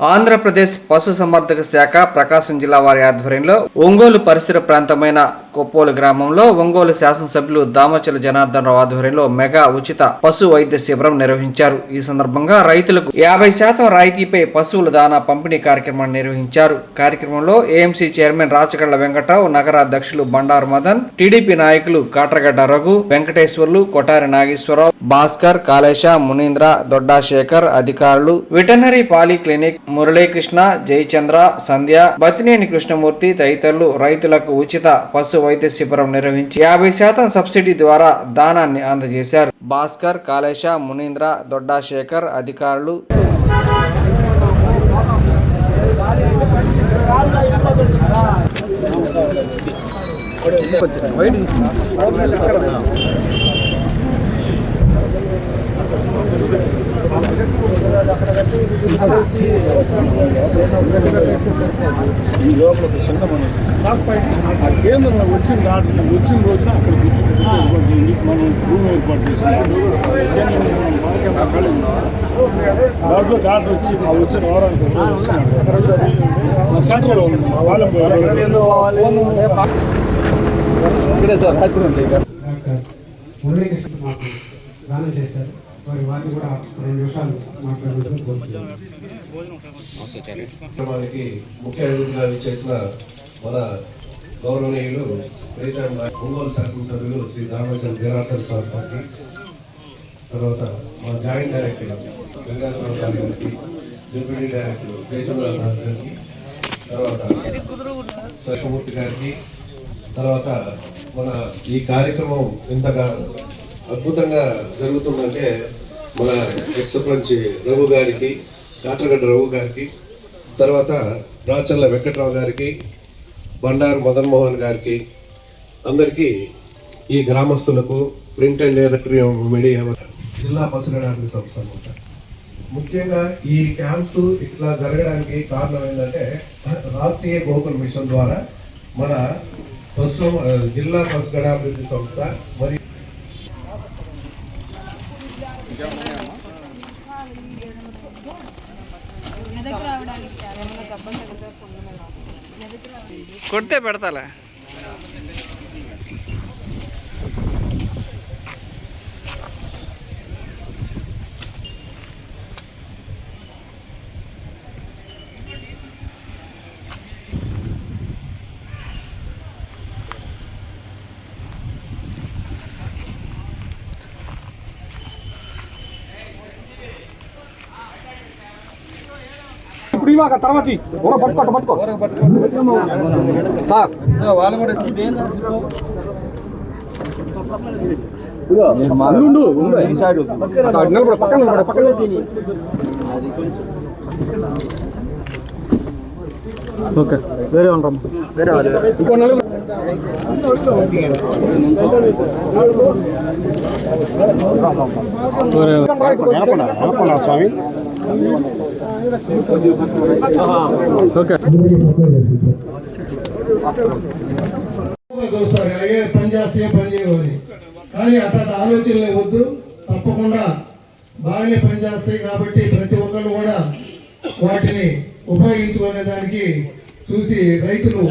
ఆంధ్రప్రదేశ్ పశుసంవర్ధక శాఖ ప్రకాశం జిల్లా వారి ఆధ్వర్యంలో ఒంగోలు పరిసర ప్రాంతమైన కొప్పోలు గ్రామంలో ఒంగోలు శాసనసభ్యులు దామచల జనార్దన్ రావు ఆధ్వర్యంలో మెగా ఉచిత పశు వైద్య శిబిరం నిర్వహించారు. ఈ సందర్భంగా రైతులకు యాభై శాతం రాయితీపై పశువుల దానా పంపిణీ కార్యక్రమాన్ని నిర్వహించారు. కార్యక్రమంలో ఏఎంసీ చైర్మన్ రాచగళ్ళ వెంకటరావు నగర అధ్యక్షులు బండారు మదన్ టీడీపీ నాయకులు కాట్రగడ్డ రఘు వెంకటేశ్వర్లు కొటారి నాగేశ్వరరావు భాస్కర్ కాళేశ మునీంద్ర దొడ్డా శేఖర్ అధికారులు veterinary poly clinic Muralikrishna Jayachandra Sandhya Batineni Krishnamurthy తదితరులు రైతులకు ఉచిత పశు వైద్య శిబిరం నిర్వహించి యాభై శాతం సబ్సిడీ ద్వారా దానాన్ని అందజేశారు. భాస్కర్ కాళేశ మునీంద్ర దొడ్డా శేఖర్ అధికారులు ఈ లోపల ఒక చిన్న మనం ఆ కేంద్రంలో వచ్చిన దాంట్లో వచ్చిన రోజున అక్కడ కూర్చుంటుంది మనం భూమి ఏర్పాటు చేసినాం దాంట్లో డాక్టర్ వచ్చి మా వచ్చిన వారానికి మా చేతిలో ఉంది మా వాళ్ళ డాక్టర్ మురళీకృష్ణ మాకు దానం చేశారు. మరి వారిని కూడా రెండు నిమిషాలు మాట్లాడాల్సిన కోరుతున్నాను. ముఖ్య అతిథిగా చేసిన మన గౌరవనీయులు ప్రీతం ఒంగోలు శాసనసభ్యులు శ్రీ ధర్మచంద్ర జనార్దన్ స్వామి గారికి తర్వాత మా జాయింట్ డైరెక్టర్ వెంకటేశ్వర సార్ గారికి డిప్యూటీ డైరెక్టర్ జయచంద్ర సార్ గారికి తర్వాత శేషమూర్తి గారికి తర్వాత మన ఈ కార్యక్రమం ఇంతగా అద్భుతంగా జరుగుతుందంటే మన ఎక్స్ రఘు గారికి కాట్రగడ్డ రఘు గారికి తర్వాత రాచర్ల వెంకట్రావు గారికి బండారు మదన్మోహన్ గారికి అందరికీ ఈ గ్రామస్తులకు ప్రింట్ అండ్ ఎలక్ట్రిక్ మీడియా జిల్లా పశుగడానికి సంస్థ అనమాట. ముఖ్యంగా ఈ క్యాంప్స్ ఇట్లా జరగడానికి కారణం ఏంటంటే రాష్ట్రీయ గోకుల్ మిషన్ ద్వారా మన ప్రస్తుతం జిల్లా పశుగడాభివృద్ధి సంస్థ మరియు మెదక్ రావడానికి చాలా మంది అబ్బాయి తగ్గుతారు మెదక్ రావడానికి కొడితే పెడతాలే. ఇవాక తర్వాత ఊర పట్టుకోట పట్టుకో. సార్. ఉండు. అక్కడ నిలబడు, పక్కన నిలబడు, పక్కన. ఓకే వేరే ఉంటాం వేరే ఇంకో నిలబడు. స్వామి. ఓకే. అలాగే పని చేస్తే పని చేయమని కానీ అట్లాంటి ఆలోచనలే వద్దు తప్పకుండా బాగానే పనిచేస్తాయి కాబట్టి ప్రతి ఒక్కరు కూడా వాటిని ఉపయోగించుకునే దానికి చూసి రైతులు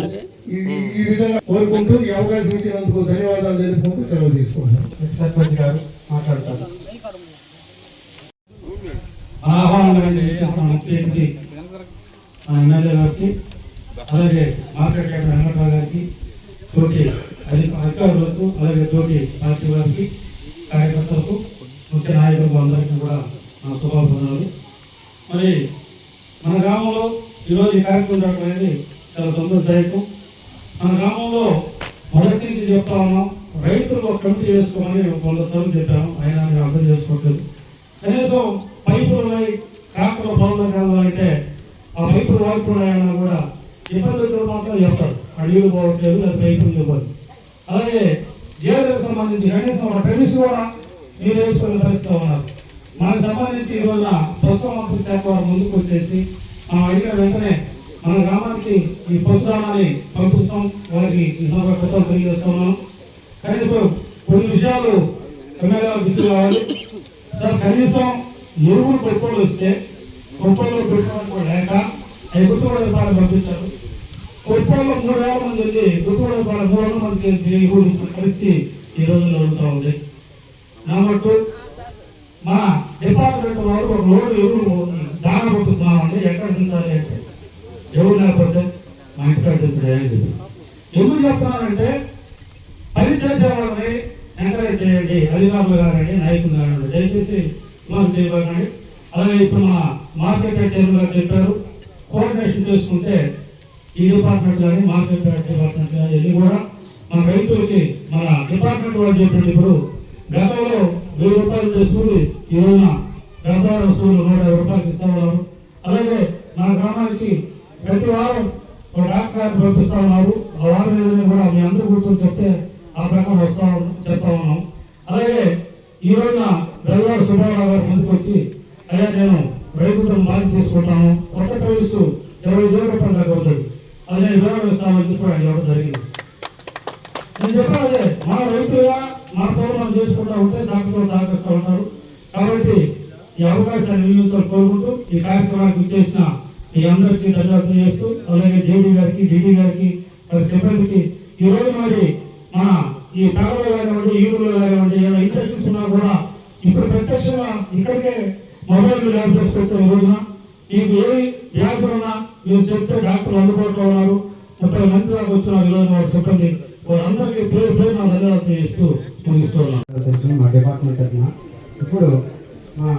ఈ విధంగా కోరుకుంటూ ఈ అవకాశం ఇచ్చినందుకు ధన్యవాదాలు తెలుపుకుంటూ సెలవు తీసుకుంటాం సర్పంచ్ గారు మాట్లాడతారు ఆహ్వానం చేసిన ముఖ్య అతిథి ఎమ్మెల్యే గారికి అలాగే మార్కెట్ యార్డ్ వెంకటరావు గారికి తోటి అధి- అధికారులకు అలాగే తోటి పార్టీ వారికి కార్యకర్తలకు ముఖ్య నాయకులకు అందరికీ కూడా నా శుభాభివందనాలు మరి మన గ్రామంలో ఈరోజు ఈ కార్యక్రమం జరగడం అనేది చాలా సంతోషదాయకం. మన గ్రామంలో మొదటి నుంచి చెప్తా ఉన్నాం రైతులు ఒక కమిటీ వేసుకోమని వంద సార్లు చెప్పాము ఆయన అర్థం చేసుకోవట్లేదు. కనీసం ట్రాక్టర్ పనుల కాలంలో అయితే ఆ పైపులు వాడుకున్నాయన్న కూడా ఇబ్బందులు మాత్రం చెప్తారు. ఆ నీళ్ళు పోవట్లేదు లేదా పైపులు ఇవ్వదు అలాగే గేదెలకు సంబంధించి కనీసం ఒక ప్రెమిస్ కూడా మీరు వేసుకునే పరిస్థితిలో ఉన్నారు. మనకు సంబంధించి ఈ పశు మంత్రి శాఖ వారు ముందుకు వచ్చేసి మనం అడిగిన వెంటనే మన గ్రామానికి ఈ పశుధానాన్ని పంపిస్తాం. వారికి ఈ సందర్భంగా కృతజ్ఞతలు తెలియజేస్తున్నాం కనీసం కొన్ని విషయాలు ఎమ్మెల్యే దృష్టి కావాలి. సార్ కనీసం ఎరువులు పెట్టుకోవాలి వస్తే కుప్పంలో పెట్టుకోవడం లేక అవి గుర్తుపడే పాలు పంపించారు. కుప్పంలో మూడు వేల మంది వెళ్ళి గుర్తుపడే పాలు మూడు వందల మందికి ఊడిస్తున్న పరిస్థితి ఈ రోజుల్లో జరుగుతూ ఉంది. కాబట్టి మట్టు మన డిపార్ట్మెంట్ వారు ఒక లోడు ఎరువులు దాన పంపిస్తున్నామండి. ఎక్కడ దించాలి అంటే ఎవరు లేకపోతే మా ఇంటికాడ దించడం ఏం లేదు ఎందుకు చెప్తున్నానంటే పని చేసే వాళ్ళని ఎంకరేజ్ చేయండి. అధికారులు కానివ్వండి నాయకులు కానివ్వండి దయచేసి మాకు చేయబడినాయి అలాగే ఇప్పుడు మన మార్కెట్ చైర్మన్ గారు చెప్పారు? కోఆర్డినేషన్ చేసుకుంటే ఈ డిపార్ట్మెంట్ కానీ మార్కెట్ డిపార్ట్మెంట్ కానీ ఇవన్నీ కూడా మన రైతులకి మన డిపార్ట్మెంట్ వాళ్ళు చెప్పండి ఇప్పుడు గతంలో వెయ్యి రూపాయలు ఉండే సూది ఈ రోజున గద్దారం సూర్యులు నూట యాభై రూపాయలకి ఇస్తామన్నారు. అలాగే నా గ్రామానికి ప్రతి వారం ఒక డాక్టర్ గారిని పంపిస్తా ఉన్నారు. ఆ వారం ఏదైనా కూడా మీ అందరూ కూర్చొని చెప్తే ఆ ప్రకారం వస్తా చెప్తా ఉన్నాం. అలాగే ఈ రోజున బెల్లాడు సుబ్బారావు గారు ముందుకు వచ్చి అయ్యా నేను రైతులతో మార్పు తీసుకుంటాను. కొత్త ప్రైస్ ఇరవై వేల రూపాయలు దాకా అవుతుంది అది నేను వివరణ ఇస్తామని చెప్పి ఆయన ఇవ్వడం జరిగింది. నేను చెప్పాను అదే మన రైతులుగా మా పనులు మనం చేసుకుంటా ఉంటే సాగుతూ సహకరిస్తూ ఉంటారు. కాబట్టి ఈ అవకాశాన్ని వినియోగించాలని కోరుకుంటూ ఈ కార్యక్రమానికి ఇచ్చేసిన ఈ అందరికీ ధన్యవాదాలు చేస్తూ అలాగే జేడీ గారికి డిడి గారికి సిబ్బందికి ఈ రోజు మరి మన ఈ పేదలు కానివ్వండి ఈరులో కానివ్వండి ఏమైనా ఇన్ఫెక్షన్స్ ప్రత్యక్షంగా ఇక్కడికే మొబైల్ ల్యాబ్ రోజున. మీకు ఏ వ్యాధులు ఉన్నా మీరు చెప్తే డాక్టర్లు అందుబాటులో ఉన్నారు. ముప్పై మంది దాకా వచ్చిన ఈ రోజున వారి సిబ్బంది వారందరికీ పేరు పేరు నా ధన్యవాదాలు ముగిస్తున్నాను. మా డిపార్ట్మెంట్ తరఫున ఇప్పుడు మా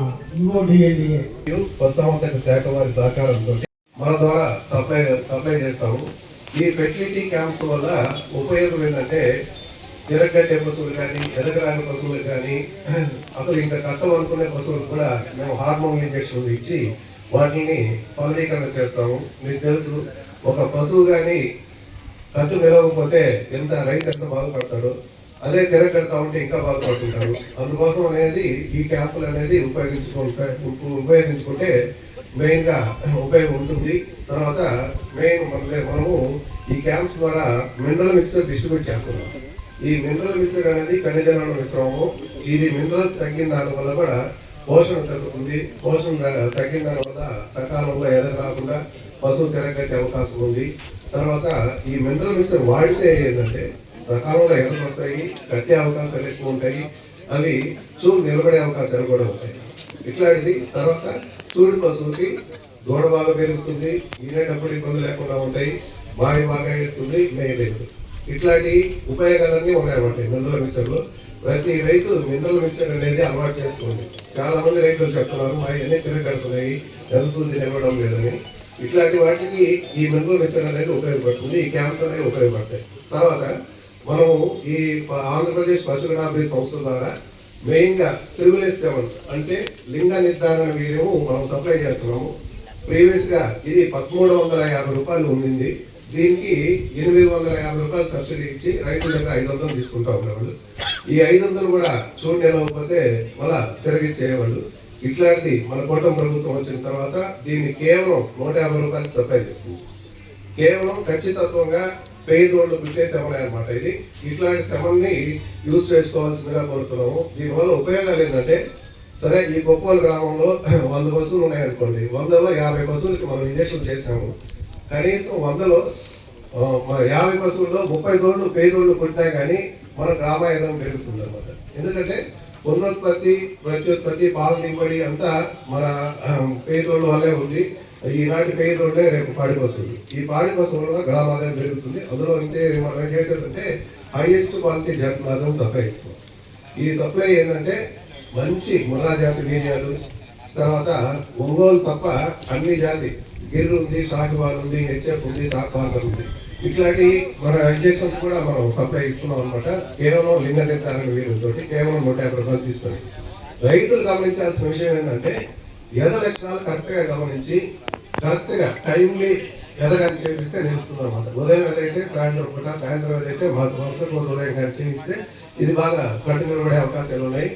పశుసంవర్ధక శాఖ వారి సహకారంతో మన ద్వారా సప్లై సప్లై చేస్తాము. ఈ ఫెర్టిలిటీ క్యాంప్స్ వల్ల ఉపయోగం ఏంటంటే తిరగట్టే పశువులు కానీ ఎదగరాని పశువులు కానీ అసలు ఇంకా కట్టం అనుకునే పశువులు కూడా మేము హార్మోన్ ఇంజక్షన్లు ఇచ్చి వాటిని ఫలదీకరణ చేస్తాము. మీకు తెలుసు ఒక పశువు కానీ కట్టు నిలవకపోతే ఎంత రైతు ఎంత బాధపడతాడు? అదే తిరగడతా ఉంటే ఇంకా బాధపడుతుంటారు. అందుకోసం అనేది ఈ క్యాంపులు అనేది ఉపయోగించుకుంటే ఉపయోగించుకుంటే మెయిన్గా ఉపయోగం ఉంటుంది. తర్వాత మెయిన్ మనము ఈ క్యాంప్స్ ద్వారా మినరల్ మిక్స్ డిస్ట్రిబ్యూట్ చేస్తున్నాం. ఈ మినరల్ మిక్సర్ అనేది ఖనిజన మిశ్రమము ఇది మినరల్స్ తగ్గిన దాని వల్ల కూడా పోషణ తగ్గుతుంది పోషణ తగ్గిన దాని వల్ల సకాలంలో ఎదగ రాకుండా పశువు తిరగట్టే అవకాశం ఉంది. తర్వాత ఈ మినరల్ మిశ్రమం వాడితే ఏంటంటే సకాలంలో ఎదగ వస్తాయి కట్టే అవకాశాలు ఎక్కువ ఉంటాయి. అవి చూడు నిలబడే అవకాశాలు కూడా ఉంటాయి. ఇట్లాంటిది తర్వాత చూడు పశువుకి దూడ బాగా పెరుగుతుంది. వినేటప్పుడు ఇబ్బంది లేకుండా ఉంటాయి. బావి బాగా వేస్తుంది మేయలేదు ఇట్లాంటి ఉపయోగాలన్నీ ఉన్నాయన్నమాట ఈ మినరల్ మిక్సర్లో. ప్రతి రైతు మినరల్ మిక్సర్ అనేది అలవాటు చేసుకోండి. చాలా మంది రైతులు చెప్తున్నారు మా ఇవన్నీ తిరగడుతున్నాయి ఎదసూలు నిలవడం లేదని. ఇట్లాంటి వాటికి ఈ మినరల్ మిక్సర్ అనేది ఉపయోగపడుతుంది ఈ క్యాన్సర్ అనేవి ఉపయోగపడతాయి. తర్వాత మనము ఈ ఆంధ్రప్రదేశ్ పశుగణాభివృద్ధి సంస్థ ద్వారా మెయిన్గా త్రిబుల్ సెవెన్ అంటే లింగ నిర్ధారణ వీర్యము మనం సప్లై చేస్తున్నాము. ప్రీవియస్గా ఇది పదమూడు వందల యాభై రూపాయలు ఉండింది. దీనికి ఎనిమిది వందల యాభై రూపాయలు సబ్సిడీ ఇచ్చి రైతుల దగ్గర ఐదు వందలు తీసుకుంటా ఉండేవాళ్ళు ఈ ఐదు వందలు కూడా చూడు నిలవకపోతే మళ్ళా తిరిగి చేయవాళ్ళు ఇట్లాంటిది మన కూటమి ప్రభుత్వం వచ్చిన తర్వాత దీన్ని కేవలం నూట యాభై రూపాయలకి సప్లై చేసింది కేవలం ఖచ్చితత్వంగా పేదోళ్ళు పెట్టే శమనే అనమాట ఇది. ఇట్లాంటి శమన్ని యూజ్ చేసుకోవాల్సిందిగా కోరుతున్నాము. దీనివల్ల ఉపయోగాలు ఏంటంటే సరే ఈ గొప్పల గ్రామంలో వంద బస్సులు ఉన్నాయనుకోండి. వందలో యాభై బస్సులకి మనం ఇంజక్షన్ చేసాము కనీసం వందలో మన యాభై పశువుల్లో ముప్పై తోళ్ళు పేదోళ్ళు కొట్టినా కానీ మన గ్రామాయణం పెరుగుతుంది అనమాట ఎందుకంటే పునరుత్పత్తి ప్రత్యుత్పత్తి పాల దిగుబడి అంతా మన ఆ, పేదోళ్ళ వల్లే ఉంది. ఈనాటి పేదోళ్ళే రేపు పాడి పశువులు. ఈ పాడి పశువుల వల్ల గ్రామాదాయం పెరుగుతుంది. అందులో అంటే మనం ఏం చేసేదంటే హైయెస్ట్ క్వాలిటీ జాతి మాత్రం సప్లై ఇస్తాం. ఈ సప్లై ఏంటంటే మంచి ముర్రా జాతి బీజాలు తర్వాత ఒంగోలు తప్ప అన్ని జాతి గిర్ ఉంది షాకివాల్ ఉంది హెచ్ఎఫ్ ఉంది తాక్వాల్ ఉంది ఇట్లాంటి మన ఇంజక్షన్స్ కూడా మనం సప్లై ఇస్తున్నాం అనమాట కేవలం లింగ నిర్ధారణ వీరులతో కేవలం నూట యాభై రూపాయలు తీసుకొని. రైతులు గమనించాల్సిన విషయం ఏంటంటే ఎద లక్షణాలు కరెక్ట్గా గమనించి కరెక్ట్గా టైంలీ టైమ్లీ ఎదగాని చేపిస్తే నిలుస్తుంది అనమాట ఉదయం ఏదైతే సాయంత్రం పూట సాయంత్రం ఏదైతే మాకు మరుసటి ఉదయం కానీ చేయిస్తే ఇది బాగా కంటిన్యూ పడే అవకాశాలు ఉన్నాయి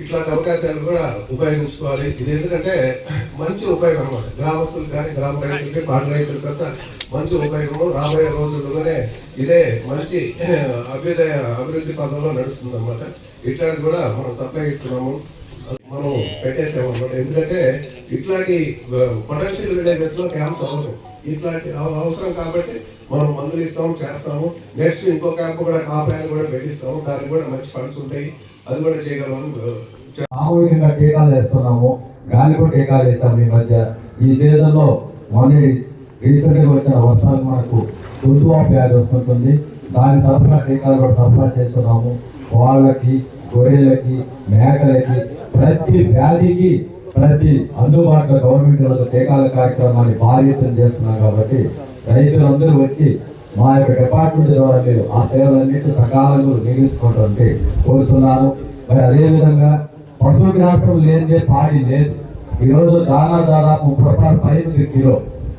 ఇట్లాంటి అవకాశాలు కూడా ఉపయోగించుకోవాలి. ఇది ఎందుకంటే మంచి ఉపయోగం అనమాట గ్రామస్తులు కానీ గ్రామ రైతులకి పాడు రైతులకి అంతా మంచి ఉపయోగము. రాబోయే రోజుల్లోనే ఇదే మంచి అభ్యుదయ అభివృద్ధి పదంలో నడుస్తుంది అనమాట ఇట్లాంటి కూడా మనం సప్లై ఇస్తున్నాము. మనం పెట్టేసాము అనమాట ఎందుకంటే ఇట్లాంటి పొటెన్షియల్ విలేజెస్ క్యాంప్స్ అవసరం ఇట్లాంటి అవసరం కాబట్టి మనం మందులు ఇస్తాము చేస్తాము. నెక్స్ట్ ఇంకో క్యాంప్ కూడా కాపాయలు కూడా పెట్టిస్తాము. దానికి కూడా మంచి ఫండ్స్ ఉంటాయి. అది కూడా చేయగలమని uh, సామూహికంగా టీకాలు వేస్తున్నాము. కూడా టీకాలు వేస్తాము ఈ మధ్య. ఈ సీజన్లో మొన్న రీసెంట్ వచ్చిన వర్షాలు మనకు ఋతువా వ్యాధి వస్తుంటుంది. దాని సరఫరా టీకాలు కూడా సరఫరా చేస్తున్నాము. వాళ్ళకి గొర్రెలకి మేకలకి ప్రతి వ్యాధికి ప్రతి అందుబాటులో గవర్నమెంట్ ఈరోజు టీకాల కార్యక్రమాన్ని భారీ ఎత్తున చేస్తున్నాం కాబట్టి రైతులందరూ వచ్చి మా యొక్క డిపార్ట్మెంట్ ద్వారా మీరు ఆ సేవలన్నింటి సకాలంలో నిర్మించుకుంటుంది కోరుతున్నాను మరి అదేవిధంగా పశుగ్రాసం లేనిదే పాడి లేదు. ఈరోజు దానా దాదాపు ముప్పై రూపాయలు పైన కిలో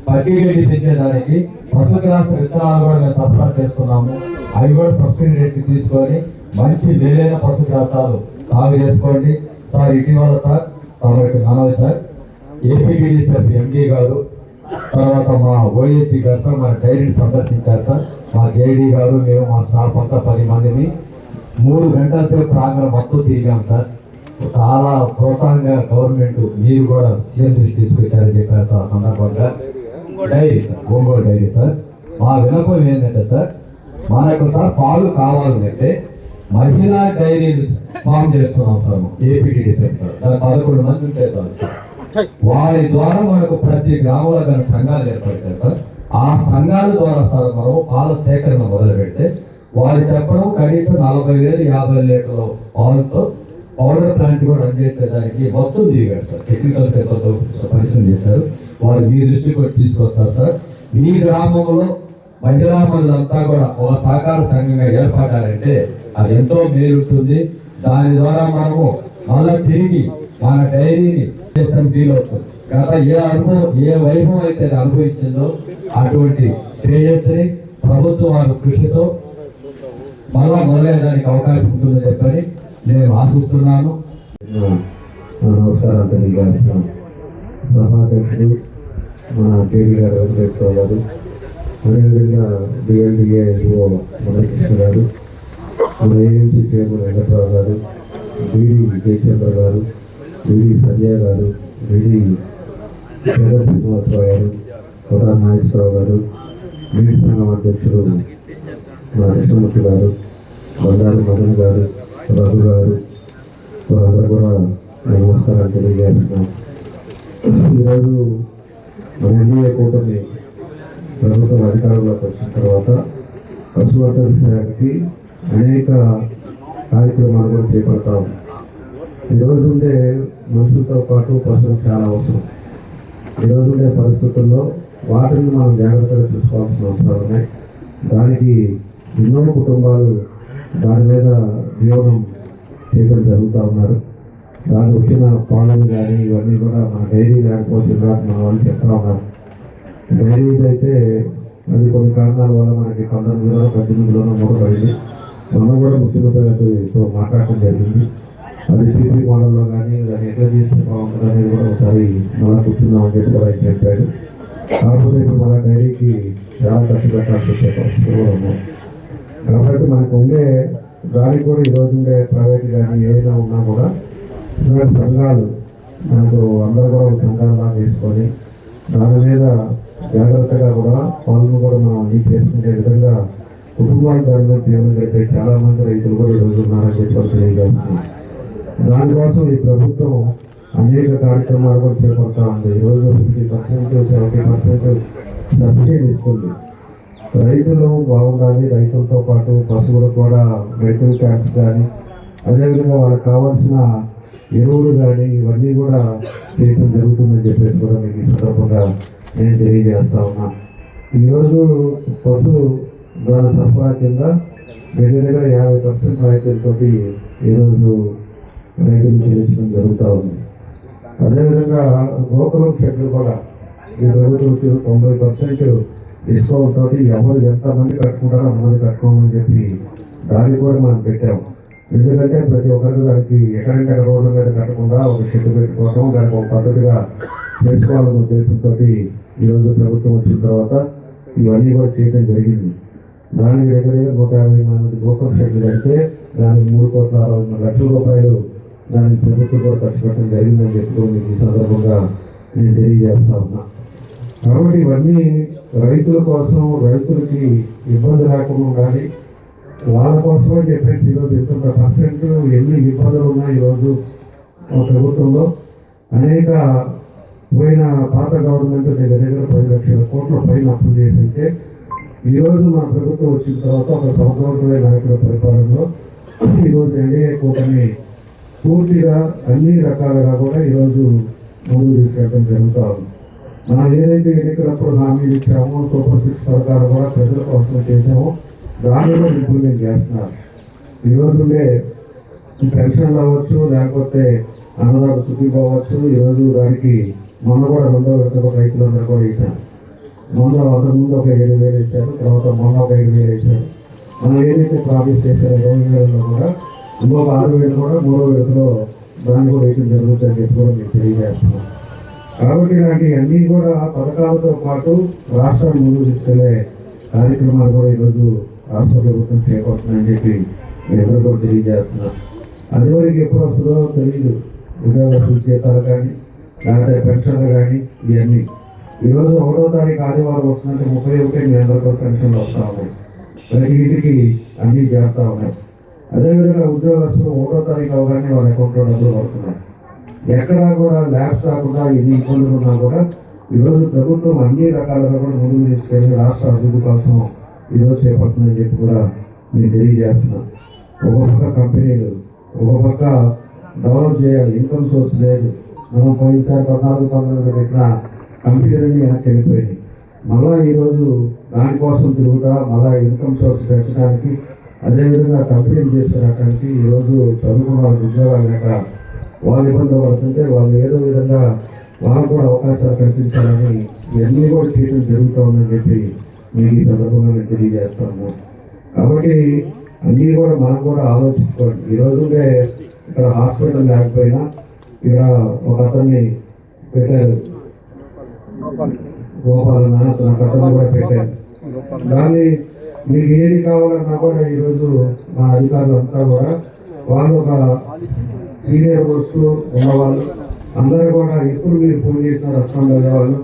పచ్చిగడ్డి పెంచేదానికి పశుగ్రాస విత్తనాలు కూడా మేము సరఫరా చేస్తున్నాము. అవి కూడా సబ్సిడీ రేట్ తీసుకొని మంచి మేలైన పశుగ్రాసాలు సాగు చేసుకోండి. సార్ ఇటీవల సార్ తమకు నానా సార్ ఏపీడీసీ ఎండి గారు తర్వాత మా ఓఎస్సీ గారు సార్ మా డైరీని సందర్శించారు సార్. మా జేడీ గారు మేము మా స్టాఫ్ అంతా పది మందిని మూడు గంటల సేపు ప్రాంగణం మొత్తం తిరిగాం సార్. చాలా ప్రోత్సాహంగా గవర్నమెంట్ మీరు కూడా సీఎం దృష్టి తీసుకొచ్చారని చెప్పారు సార్ సందర్భంగా. Dairy sir Ongole dairy sir. మా వినపం ఏంటంటే సార్ మనకు సార్ పాలు కావాలంటే మహిళా డైరీలు ఫామ్ చేస్తున్నాం సార్ ఏపీటీడీ సెంటర్ దాని పదకొండు మంది ఉంటాయి సార్. వారి ద్వారా మనకు ప్రతి గ్రామంలో కానీ సంఘాలు ఏర్పడతాయి సార్. ఆ సంఘాల ద్వారా సార్ మనం పాల సేకరణ మొదలు పెడితే వారు చెప్పడం కనీసం నలభై వేలు యాభై లీటర్ల పాలతో పౌడర్ ప్లాంట్ కూడా అందజేసేదానికి మొత్తం దిగారు సార్. టెక్నికల్ సేవలతో పరిశ్రమ చేశారు. వారు మీ దృష్టి కూడా తీసుకొస్తారు సార్. మీ గ్రామంలో మహిళా మనులంతా కూడా ఒక సహకార సంఘంగా ఏర్పడాలంటే అది ఎంతో మేలుంటుంది. దాని ద్వారా మనము మళ్ళా తిరిగి మన డైరీని ఫీల్ అవుతుంది. గత ఏ అనుభవం ఏ వైభవం అయితే అనుభవించిందో అటువంటి శ్రేయస్సుని ప్రభుత్వం వారి కృషితో మళ్ళా మొదలయ్యేదానికి అవకాశం ఉంటుందని చెప్పని నేను ఆశిస్తున్నాను. నమస్కారం తెలియజేస్తున్నాను సభాధ్యక్షుడు మన టీవీ గారు వెంకటేశ్వర గారు అదేవిధంగా డిఎల్డిఏ మురళీకృష్ణ గారు మన ఏఎంసీ చైర్మన్ వెంకట్రావు గారు బీడీ జయచంద్ర గారు బీడీ సంజయ్ గారు బీడీ పేద శ్రీనివాసరావు గారు కొడా నాగేశ్వరరావు గారు బీడీ సంఘం అధ్యక్షుడు మన కృష్ణమూర్తి గారు బండారు మదన్ గారు రఘు గారు వారందరూ కూడా నేను నమస్కారాలు తెలియజేస్తున్నాను ఈరోజు మన ఎన్డీఏ కూటమి ప్రభుత్వం అధికారంలోకి వచ్చిన తర్వాత పశువర్ధక శాఖకి అనేక కార్యక్రమాలు కూడా చేపడతాం. ఈరోజు ఉండే మనుషులతో పాటు పశువులు చాలా అవసరం. ఈరోజు ఉండే పరిస్థితుల్లో వాటిని మనం జాగ్రత్తగా చూసుకోవాల్సిన అవసరాలు ఉన్నాయి దానికి ఎన్నో కుటుంబాలు దాని మీద జీవనం చేయడం జరుగుతూ ఉన్నారు. దాని వచ్చిన పాలన కానీ ఇవన్నీ కూడా మన డైరీ లేకపోతే ఇందాక మన వాళ్ళు చెప్తా ఉన్నారు. డైరీ అయితే అది కొన్ని కారణాల వల్ల మనకి పంతొమ్మిదిలోనో పద్దెనిమిదిలోనో మూడబడింది మొన్న కూడా ముఖ్యమంత్రి గారితో మాట్లాడటం జరిగింది. అది టీపీ మోడల్లో కానీ దాన్ని ఎట్లా చేస్తే బాగుంటుంది అనేది కూడా ఒకసారి మళ్ళీ కూర్చుందామని చెప్పి కూడా ఆయన చెప్పాడు కాకపోతే ఇప్పుడు మన డైరీకి చాలా ఖర్చు పెట్టాల్సి వచ్చే పరిస్థితి కూడా ఉన్నాయి కాబట్టి మనకు ఉండే దానికి కూడా ఈరోజు ఉండే ప్రైవేట్ కానీ ఏదైనా ఉన్నా కూడా ఇలాంటి సంఘాలు మనకు అందరూ కూడా ఒక సంఘాలుగా చేసుకొని దాని మీద జాగ్రత్తగా కూడా పనులు కూడా మనం అన్ని చేసుకునే విధంగా కుటుంబాల దారిలో జీవనం గడిపే చాలా మంది రైతులు కూడా ఈరోజు ఉన్నారని చెప్పి తెలియజేస్తుంది దానికోసం ఈ ప్రభుత్వం అనేక కార్యక్రమాలు కూడా చేపడతా ఉంది. ఈరోజు fifty percent seventy percent subsidy ఇస్తుంది. రైతులు బాగుండాలి. రైతులతో పాటు పశువులకు కూడా మెడికల్ క్యాంప్స్ కానీ అదేవిధంగా వాళ్ళకి కావాల్సిన ఎరువులు కానీ ఇవన్నీ కూడా చేయటం జరుగుతుందని చెప్పేసి కూడా మీకు ఈ సందర్భంగా నేను తెలియజేస్తా ఉన్నా. ఈరోజు పశువు దాని సరఫరా కింద దగ్గరగా యాభై పర్సెంట్ రైతులతోటి ఈరోజు రైతులు చెల్లించడం జరుగుతూ ఉంది. అదేవిధంగా గోకులం షెడ్లు కూడా ఈ ప్రభుత్వం తొంభై పర్సెంట్ డిస్కౌంట్ తోటి ఎవరు ఎంతమంది కట్టుకుంటారో అంతమంది కట్టుకోమని చెప్పి దాన్ని కూడా మనం పెట్టాము. ఎందుకంటే ప్రతి ఒక్కరు దానికి ఎక్కడెక్కడ రోడ్ల మీద కట్టకుండా ఒక షెడ్ పెట్టుకోవడం దానికి ఒక పద్ధతిగా చేసుకోవాలనే ఉద్దేశంతో ఈరోజు ప్రభుత్వం వచ్చిన తర్వాత ఇవన్నీ కూడా చేయడం జరిగింది. దానికి దగ్గర దగ్గర నూట యాభై మంది గోకుల షెడ్లు కడితే దానికి మూడు కోట్ల అరవై మూడు లక్షల రూపాయలు దానికి ప్రభుత్వం కూడా ఖర్చు పెట్టడం జరిగిందని చెప్పి మీకు ఈ సందర్భంగా నేను తెలియజేస్తా ఉన్నా. కాబట్టి ఇవన్నీ రైతుల కోసం రైతులకి ఇబ్బంది లేకుండా ఉండాలి. వాళ్ళ కోసమే చెప్పేసి ఈరోజు ఇంత పర్సెంట్ ఎన్ని ఇబ్బందులు ఉన్నాయి ఈరోజు ప్రభుత్వంలో? అనేక పోయిన పాత గవర్నమెంట్ దగ్గర దగ్గర పది లక్షల కోట్ల పైన అప్పులు చేసింటే ఈరోజు మన ప్రభుత్వం వచ్చిన తర్వాత ఒక సమర్థవంతమైన నాయకుల పరిపాలనలో ఈరోజు ఎన్డీఏ కూటమి పూర్తిగా అన్ని రకాలుగా కూడా ఈరోజు ముందుకు తీసుకెళ్ళడం జరుగుతూ ఉంది. మనం ఏదైతే ఎన్నికలప్పుడు హామీలు ఇచ్చామో సూపర్ సిక్స్ పథకాలు కూడా ప్రజల కోసం చేసామో దానిలో ఇంప్లిమెంట్ చేస్తున్నారు. ఈరోజు ఉండే పెన్షన్లు అవ్వచ్చు లేకపోతే అన్నదాత శుద్ధి కావచ్చు ఈరోజు దానికి మొన్న కూడా రెండో విడత రైతులందరూ కూడా ఇచ్చాను ముందు ఒక ముందు ఒక ఏడు వేలు ఇచ్చారు తర్వాత మొన్న ఒక ఐదు వేలు ఇచ్చారు. మనం ఏదైతే ప్రామిస్ చేశారో ఇరవై వేలలో కూడా ఇంకొక ఆరు వేలు కూడా మూడో విడతలో దాన్ని కూడా వేయడం జరుగుతుందని చెప్పి కూడా మీకు తెలియజేస్తున్నాం. కాబట్టి ఇలాంటి అన్నీ కూడా పథకాలతో పాటు రాష్ట్రాన్ని ముందు తీసుకెళ్ళే కార్యక్రమాలు కూడా ఈరోజు రాష్ట్ర ప్రభుత్వం చేపడుతుందని చెప్పి మేము కూడా తెలియజేస్తున్నాం అదివరకు ఎప్పుడు వస్తుందో తెలియదు ఉద్యోగ జీతాలు కానీ లేకపోతే పెన్షన్లు కానీ ఇవన్నీ. ఈరోజు ఒకటో తారీఖు ఆదివారం వస్తుందంటే ముప్పై ఒకటి మీ అందరూ పెన్షన్లు వస్తూ ఉన్నాయి ప్రతి ఇంటికి అన్నీ చేస్తూ ఉన్నాయి అదేవిధంగా ఉద్యోగస్తులు ఒకటో తారీఖు అవగానే వాళ్ళ అకౌంట్లో డబ్బులు పడుతున్నాయి. ఎక్కడా కూడా ల్యాబ్స్ రాకుండా ఎన్ని ఇబ్బందులు ఉన్నా కూడా ఈరోజు ప్రభుత్వం అన్ని రకాలుగా కూడా ముందుకు తీసుకెళ్ళి రాష్ట్ర అభివృద్ధి కోసం ఈరోజు చేపడుతుందని చెప్పి కూడా నేను తెలియజేస్తున్నాను. ఒక పక్క కంపెనీలు ఒక పక్క డెవలప్ చేయాలి ఇన్కమ్ సోర్స్ లేదు. మనం పోయినసారి పద్నాలుగు పంతొమ్మిది పెట్టిన కంపెనీలన్నీ వెనక్కి వెళ్ళిపోయినాయి మళ్ళా ఈరోజు దానికోసం తిరుగుతా మళ్ళా ఇన్కమ్ సోర్స్ పెంచడానికి అదేవిధంగా కంపెనీలు రకానికి ఈరోజు చదువుకున్న వాళ్ళకి ఉద్యోగాలు లేక వాళ్ళు ఇబ్బంది పడుతుంటే వాళ్ళు ఏదో విధంగా వాళ్ళకు కూడా అవకాశాలు కల్పించాలని ఇవన్నీ కూడా చేయడం జరుగుతూ ఉందని చెప్పి మీకు ఈ సందర్భంగా నేను తెలియజేస్తాము కాబట్టి అన్నీ కూడా మనం కూడా ఆలోచించుకోండి ఈ ఇక్కడ హాస్పిటల్ లేకపోయినా ఇక్కడ ఒక అతన్ని పెట్టారు. గోపాలన్న అతను ఒక కూడా దాన్ని మీకు ఏది కావాలన్నా కూడా ఈరోజు మా అధికారులు అంతా కూడా వాళ్ళు ఒక సీనియర్ వస్తూ ఉన్నవాళ్ళు అందరూ కూడా ఎప్పుడు మీరు ఫోన్ చేసిన రెస్పాండ్ వాళ్ళు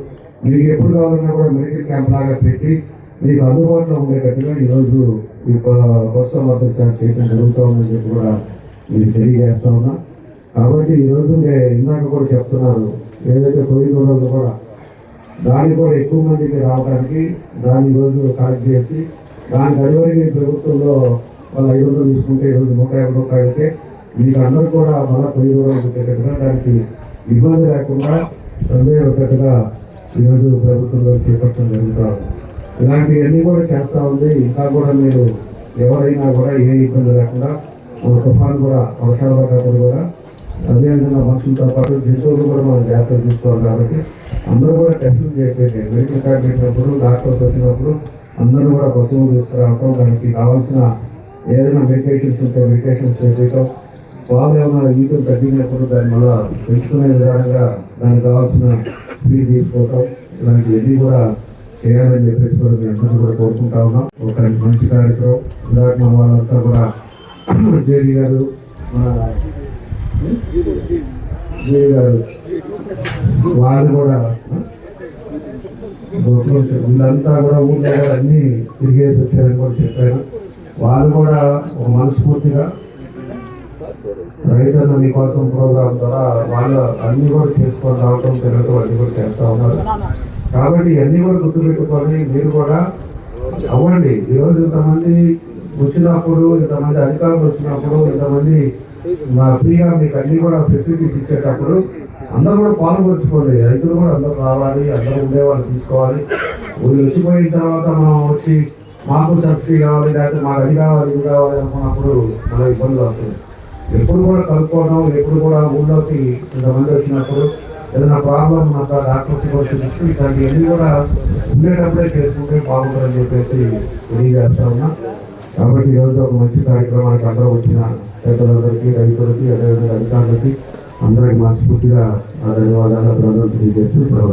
మీకు ఎప్పుడు కావాలన్నా కూడా మెడికల్ క్యాంప్ లాగా పెట్టి మీకు అందుబాటులో ఉండేటట్టుగా ఈరోజు ఈ బస్సు వద్ద చేయడం జరుగుతూ ఉందని చెప్పి కూడా మీకు తెలియజేస్తా ఉన్నా. కాబట్టి ఈరోజు నేను ఇందాక కూడా చెప్తున్నాను ఏదైతే పోయిన కూడా దాన్ని కూడా ఎక్కువ మందికి రావడానికి దాన్ని రోజు కలెక్ట్ చేసి దాని డెలివరీ ప్రభుత్వంలో వాళ్ళు ఐదు వందలు తీసుకుంటే ఈరోజు నూట యాభై రూపాయలకే మీకు అందరూ కూడా మళ్ళీ పొయ్యి పెట్టేటట్టుగా దానికి ఇబ్బంది లేకుండా సందేహపెట్టుగా ఈరోజు ప్రభుత్వంలో చేపట్టడం జరుగుతారు ఇలాంటివన్నీ కూడా చేస్తూ ఉంది. ఇంకా కూడా మీరు ఎవరైనా కూడా ఏ ఇబ్బంది లేకుండా మన తుఫాన్ కూడా వర్షాలు పడ్డప్పుడు కూడా అదేవిధంగా మనుషులతో పాటు జంతువులు కూడా మనం జాగ్రత్త తీసుకోవాలి కాబట్టి అందరూ కూడా టెస్టులు చేయకపోతే మెడికల్ కార్డు పెట్టినప్పుడు డాక్టర్స్ వచ్చినప్పుడు అందరూ కూడా పశువులు తీసుకురావటం దానికి కావాల్సిన ఏదైనా మెడికేషన్స్ ఉంటే మెడికేషన్స్ చేయటం వాళ్ళు ఏమైనా ఈటలు తగ్గినప్పుడు దాని మళ్ళా పెంచుకునే విధానంగా దానికి కావాల్సిన ఫీ తీసుకోవటం ఇలాంటివన్నీ కూడా చేయాలని చెప్పేసి కూడా మేము అందరూ కూడా కోరుకుంటా ఉన్నాం. ఒక మంచి కార్యక్రమం. ఇందాక మన వాళ్ళంతా కూడా జేడీ గారు మన వాళ్ళు కూడా వీళ్ళంతా కూడా ఊళ్ళో అన్ని తిరిగేసి వచ్చారని కూడా చెప్పారు. వాళ్ళు కూడా ఒక మనస్ఫూర్తిగా రైతన్న మీకోసం ప్రోగ్రాం ద్వారా వాళ్ళు అన్ని కూడా చేసుకొని రావటం తినడం అన్ని కూడా చేస్తా ఉన్నారు. కాబట్టి ఇవన్నీ కూడా గుర్తుపెట్టుకొని మీరు కూడా అవ్వండి. ఈరోజు ఇంతమంది వచ్చినప్పుడు ఇంతమంది అధికారులు వచ్చినప్పుడు ఇంతమంది మా ఫ్రీగా మీకు అన్ని కూడా ఫెసిలిటీస్ ఇచ్చేటప్పుడు అందరూ కూడా పాల్గొచ్చుకోండి రైతులు కూడా అందరూ రావాలి అందరూ ఉండేవాళ్ళు తీసుకోవాలి. వీళ్ళు వచ్చిపోయిన తర్వాత మనం వచ్చి మాకు సబ్సిడీ కావాలి లేకపోతే మాకు అది కావాలి ఇది కావాలి అనుకున్నప్పుడు మన ఇబ్బందులు వస్తుంది ఎప్పుడు కూడా కలుపుకోవడం ఎప్పుడు కూడా ఊళ్ళోకి ఇంతమంది వచ్చినప్పుడు ఏదైనా ప్రాబ్లం ఉన్నప్పుడు డాక్టర్స్ కూడా చూపించి ఇట్లాంటివన్నీ కూడా ఉండేటప్పుడే చేసుకుంటే బాగుంటుందని చెప్పేసి తెలియజేస్తా ఉన్నా. కాబట్టి ఈరోజు ఒక మంచి కార్యక్రమానికి అందరూ వచ్చిన పెద్దలందరికీ రైతులకి అదేవిధంగా అధికారులకి అందరికి మనస్ఫూర్తిగా ధన్యవాదాలు అభినందనలు తెలియజేస్తూ సెలవు